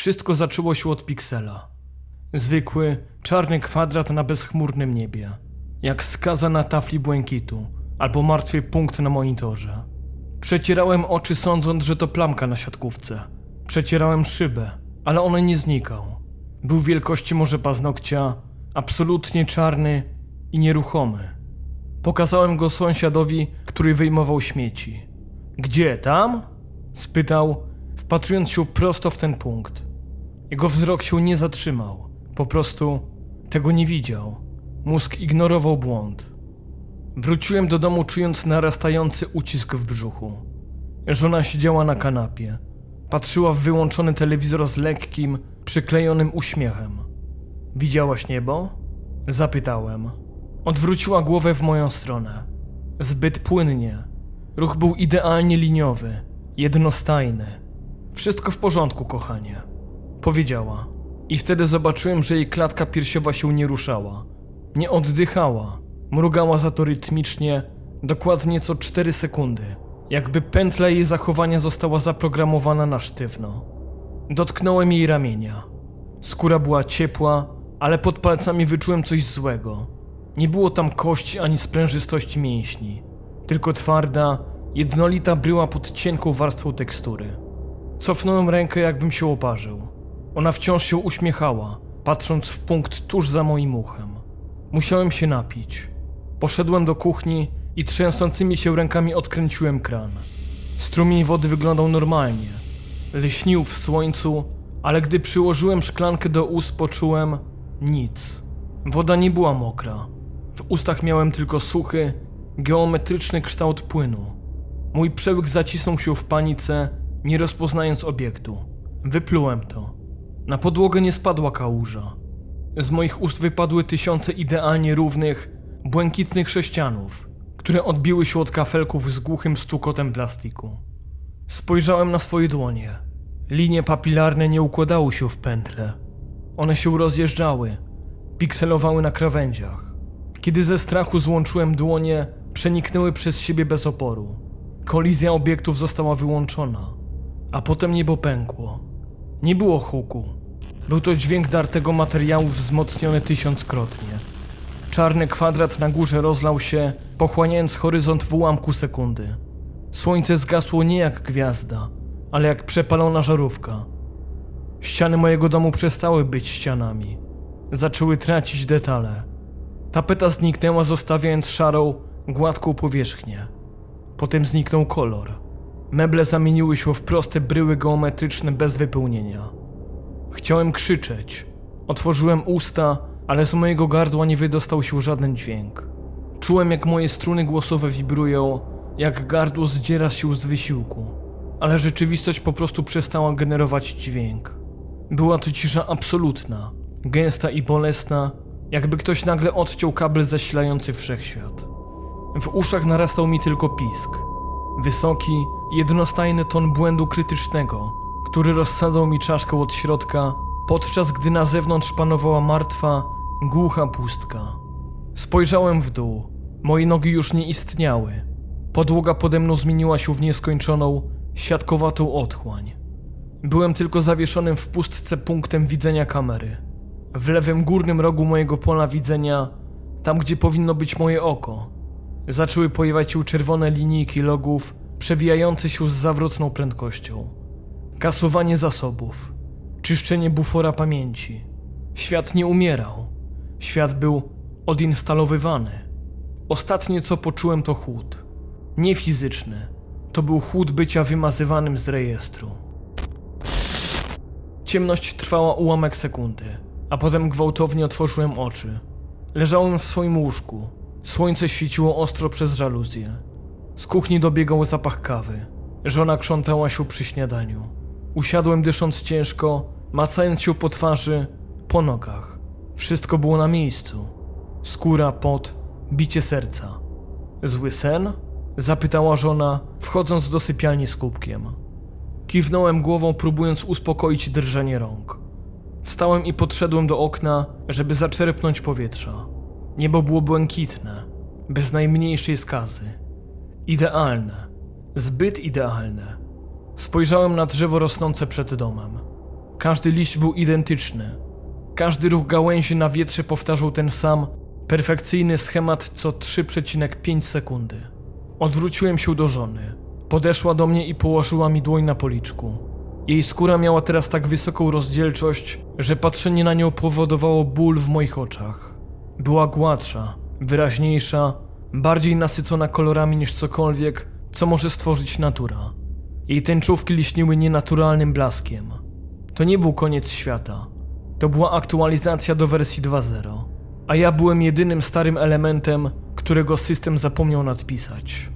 Wszystko zaczęło się od piksela. Zwykły, czarny kwadrat na bezchmurnym niebie. Jak skaza na tafli błękitu, albo martwy punkt na monitorze. Przecierałem oczy sądząc, że to plamka na siatkówce. Przecierałem szybę, ale on nie znikał. Był wielkości może paznokcia, absolutnie czarny i nieruchomy. Pokazałem go sąsiadowi, który wyjmował śmieci. Gdzie tam? spytał, wpatrując się prosto w ten punkt. Jego wzrok się nie zatrzymał. Po prostu tego nie widział. Mózg ignorował błąd. Wróciłem do domu czując narastający ucisk w brzuchu. Żona siedziała na kanapie. Patrzyła w wyłączony telewizor z lekkim, przyklejonym uśmiechem. Widziałaś niebo? Zapytałem. Odwróciła głowę w moją stronę. Zbyt płynnie. Ruch był idealnie liniowy, jednostajny. Wszystko w porządku, kochanie. Powiedziała. I wtedy zobaczyłem, że jej klatka piersiowa się nie ruszała. Nie oddychała. Mrugała za to rytmicznie, dokładnie co 4 sekundy. Jakby pętla jej zachowania została zaprogramowana na sztywno. Dotknąłem jej ramienia. Skóra była ciepła, ale pod palcami wyczułem coś złego. Nie było tam kości ani sprężystości mięśni, tylko twarda, jednolita bryła pod cienką warstwą tekstury. Cofnąłem rękę, jakbym się oparzył. Ona wciąż się uśmiechała, patrząc w punkt tuż za moim uchem. Musiałem się napić. Poszedłem do kuchni i trzęsącymi się rękami odkręciłem kran. Strumień wody wyglądał normalnie. Lśnił w słońcu, ale gdy przyłożyłem szklankę do ust, poczułem nic. Woda nie była mokra. W ustach miałem tylko suchy, geometryczny kształt płynu. Mój przełyk zacisnął się w panice, nie rozpoznając obiektu. Wyplułem to. Na podłogę nie spadła kałuża. Z moich ust wypadły tysiące idealnie równych, błękitnych sześcianów, które odbiły się od kafelków z głuchym stukotem plastiku. Spojrzałem na swoje dłonie. Linie papilarne nie układały się w pętle. One się rozjeżdżały, pikselowały na krawędziach. Kiedy ze strachu złączyłem dłonie, przeniknęły przez siebie bez oporu. Kolizja obiektów została wyłączona, a potem niebo pękło. Nie było huku. Był to dźwięk dartego materiału wzmocniony tysiąckrotnie. Czarny kwadrat na górze rozlał się, pochłaniając horyzont w ułamku sekundy. Słońce zgasło nie jak gwiazda, ale jak przepalona żarówka. Ściany mojego domu przestały być ścianami. Zaczęły tracić detale. Tapeta zniknęła, zostawiając szarą, gładką powierzchnię. Potem zniknął kolor. Meble zamieniły się w proste bryły geometryczne bez wypełnienia. Chciałem krzyczeć. Otworzyłem usta, ale z mojego gardła nie wydostał się żaden dźwięk. Czułem, jak moje struny głosowe wibrują, jak gardło zdziera się z wysiłku, ale rzeczywistość po prostu przestała generować dźwięk. Była to cisza absolutna, gęsta i bolesna, jakby ktoś nagle odciął kabel zasilający wszechświat. W uszach narastał mi tylko pisk. Wysoki, jednostajny ton błędu krytycznego, który rozsadzał mi czaszkę od środka, podczas gdy na zewnątrz panowała martwa, głucha pustka. Spojrzałem w dół. Moje nogi już nie istniały. Podłoga pode mną zmieniła się w nieskończoną, siatkowatą otchłań. Byłem tylko zawieszonym w pustce punktem widzenia kamery. W lewym górnym rogu mojego pola widzenia, tam gdzie powinno być moje oko, zaczęły pojawiać się czerwone linijki logów, przewijające się z zawrotną prędkością. Kasowanie zasobów, czyszczenie bufora pamięci. Świat nie umierał. Świat był odinstalowywany. Ostatnie co poczułem to chłód. Nie fizyczny. To był chłód bycia wymazywanym z rejestru. Ciemność trwała ułamek sekundy, a potem gwałtownie otworzyłem oczy. Leżałem w swoim łóżku. Słońce świeciło ostro przez żaluzję. Z kuchni dobiegał zapach kawy. Żona krzątała się przy śniadaniu. Usiadłem dysząc ciężko, macając się po twarzy, po nogach. Wszystko było na miejscu. Skóra, pot, bicie serca. Zły sen? Zapytała żona, wchodząc do sypialni z kubkiem. Kiwnąłem głową, próbując uspokoić drżenie rąk. Wstałem i podszedłem do okna, żeby zaczerpnąć powietrza. Niebo było błękitne, bez najmniejszej skazy. Idealne, zbyt idealne. Spojrzałem na drzewo rosnące przed domem. Każdy liść był identyczny. Każdy ruch gałęzi na wietrze powtarzał ten sam, perfekcyjny schemat co 3,5 sekundy. Odwróciłem się do żony. Podeszła do mnie i położyła mi dłoń na policzku. Jej skóra miała teraz tak wysoką rozdzielczość, że patrzenie na nią powodowało ból w moich oczach. Była gładsza, wyraźniejsza, bardziej nasycona kolorami niż cokolwiek, co może stworzyć natura. Jej tęczówki liśniły nienaturalnym blaskiem. To nie był koniec świata. To była aktualizacja do wersji 2.0. A ja byłem jedynym starym elementem, którego system zapomniał nadpisać.